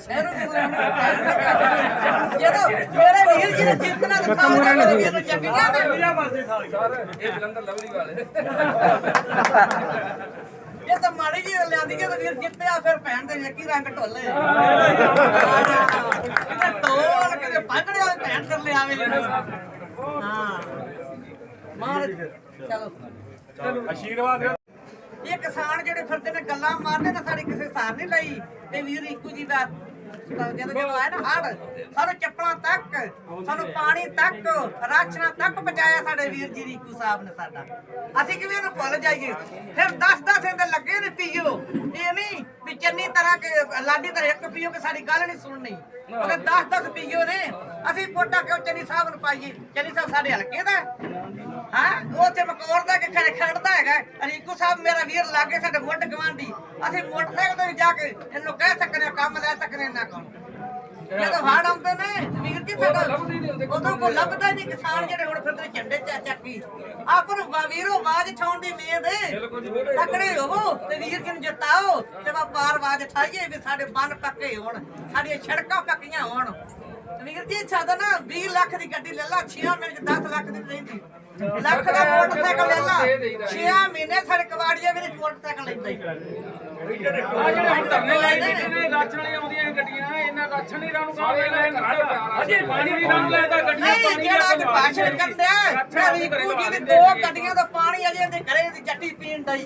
ਇਹ ਚਲੋ ਇਹ ਕਿਸਾਨ ਜਿਹੜੇ ਫਿਰਦੇ ਨੇ, ਗੱਲਾਂ ਮਾਰਦੇ ਨੇ, ਸਾਡੀ ਕਿਸੇ ਸਾਰ ਨਹੀਂ ਲਈ। ਤੇ ਵੀਰ ਇੱਕੂ ਜੀ ਦਾ ਜਦੋਂ ਜਦੋਂ ਆਇਆ ਨਾ ਹੜ ਸਾਨੂੰ ਚੱਪਲਾਂ ਤੱਕ, ਸਾਨੂੰ ਪਾਣੀ ਤੱਕ, ਰਾਸ਼ਨਾਂ ਤੱਕ ਪਹੁੰਚਾਇਆ ਸਾਡੇ ਵੀਰ ਜੀ ਰੀਕੂ ਸਾਹਿਬ ਨੇ ਸਾਡਾ। ਅਸੀਂ ਕਿਵੇਂ ਇਹਨੂੰ ਭੁੱਲ ਜਾਈਏ? ਫਿਰ 10 10 ਦਿਨ ਲੱਗੇ ਨੇ ਪੀਓ। ਇਹ ਨਹੀਂ ਵੀ ਚੰਨੀ ਤਰ੍ਹਾਂ ਕੇ ਲਾਡੀ ਤਰ੍ਹਾਂ ਇੱਕ ਪੀਓ ਕਿ ਸਾਡੀ ਗੱਲ ਨਹੀਂ ਸੁਣਨੀ। ਉਹਨੇ 10 10 ਪੀਓ ਨੇ, ਅਸੀਂ ਵੋਟਾਂ ਕਿਉਂ ਚੰਨੀ ਸਾਹਿਬ ਨੂੰ ਪਾਈਏ? ਚੰਨੀ ਸਾਹਿਬ ਸਾਡੇ ਹਲਕੇ ਦਾ ਹਾਂ। ਉਹ ਤੇ ਮਕੌਰ ਦਾ ਕਿ ਖੜੇ ਖੜਦਾ ਹੈਗਾ ਰੀਕੂ ਸਾਹਿਬ ਮੇਰਾ ਵੀਰ ਲਾਗੇ ਸਾਡੇ ਮੁੱਢ ਗਵਾਂਢੀ। ਅਸੀਂ ਮੋਟਰਸਾਈਕਲ ਤੇ ਜਾ ਕੇ ਇਹਨੂੰ ਕਹਿ ਸਕਦੇ ਕੰਮ ਲੈ ਸਕਦੇ ਹਾਂ ਨਾ ਕੰਮ ਜਦੋਂ ਹੜ ਆਉਂਦੇ ਨੇ ਵੀਰ ਜੀ ਸਾਡਾ ਉਦੋਂ ਕੋ ਲੱਭਦਾ ਨਹੀਂ ਕਿਸਾਨ ਜਿਹੜੇ ਹੁਣ ਫਿਰਦੇ ਝੰਡੇ ਚਾ ਚੱਕੀ। ਆਪ ਨੂੰ ਵੀਰੋ ਆਵਾਜ਼ ਠਾਉਣ ਦੀ ਮੇਦ ਹੈ। ਤਕੜੇ ਹੋਵੋ ਤੇ ਵੀਰ ਜੀ ਨੂੰ ਜਿਤਾਓ ਤੇ ਵਪਾਰ ਆਵਾਜ਼ ਠਾਈਏ ਵੀ ਸਾਡੇ ਬੰਨ ਪੱਕੇ ਹੋਣ ਸਾਡੀਆਂ ਸੜਕਾਂ ਪੱਕੀਆਂ ਹੋਣ। ਵੀਰ ਜੀ ਸਾਡਾ ਨਾ 20 ਲੱਖ ਦੀ ਗੱਡੀ ਲੈ ਲਾ 6 ਮਹੀਨੇ ਚ 10 ਲੱਖ ਦੀ ਰਹਿੰਦੀ ਲੱਖ ਦਾ ਮੋਟਰਸਾਈਕਲ ਲੈ ਲਾ। 6 ਮਹੀਨੇ ਸਾਡੇ ਕਵਾੜੀਆਂ ਵੀ ਨਹੀਂ ਮੋਟਰਸਾਈਕਲ ਲੈਂਦਾ ਹੀ ਆ ਜਿਹੜੇ ਹੁਣ ਧਰਨੇ ਲਾਏ ਨੇ। ਜਿਹਨੇ ਰਾਸ਼ਨ ਵਾਲੀਆਂ ਆਉਂਦੀਆਂ ਗੱਡੀਆਂ ਇਹਨਾਂ ਰਾਸ਼ਨ ਨਹੀਂ ਰਾਨੂੰ ਕਾਹ ਲੈਣ ਅਜੇ ਪਾਣੀ ਵੀ ਰਾਨੂੰ ਲੈਦਾ ਗੱਡੀਆਂ ਪਾਣੀ ਜਿਹੜਾ ਅੱਜ ਭਾਸ਼ਣ ਕਰਦਾ ਹੈ ਰੀਕੂ ਜੀ ਦੀ ਦੋ ਗੱਡੀਆਂ ਦਾ ਪਾਣੀ ਅਜੇ ਦੇ ਘਰੇ ਦੀ ਜੱਟੀ ਪੀਣ ਹੈ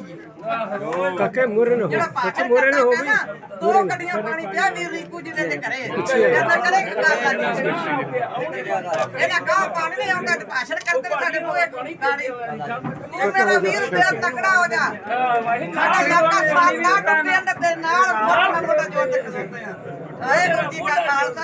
ਕਾਕੇ ਮੂਹਰੇ ਨੂੰ ਜਿਹੜਾ ਹੋ ਭਾਸ਼ਣ ਮੂਹਰੇ ਨੂੰ ਹੋ ਵੀ ਨਾ ਦੋ ਗੱਡੀਆਂ ਪਾਣੀ ਪਿਆ ਵੀ ਰੀਕੂ ਜੀ ਦੇ ਤੇ ਘਰੇ। ਕਹਿੰਦਾ ਕਰੇ ਕਿ ਗੱਲ ਲੱਗੀ। ਇਹਨਾਂ ਕਾ ਪਾਣੀ ਨਹੀਂ ਆਉਂਦਾ ਤੇ ਭਾਸ਼ਣ ਕਰਦੇ ਸਾਡੇ ਬੂਹੇ ਕੋਣੀ ਗਾੜੀ। ਉਹ ਮੇਰਾ ਵੀਰ ਪਿਆ ਤਕੜਾ ਹੋ ਜਾ। ਸਾਡਾ ਇਲਾਕਾ ਸਾਡਾ ਟੱਪਿਆਂ ਦੇ ਨਾਲ ਮੋਟਾ ਮੋਟਾ ਜੋਰ ਤੱਕ ਸਕਦੇ ਆ। ਵਾਹਿਗੁਰੂ ਜੀ ਕਾ ਖਾਲਸਾ।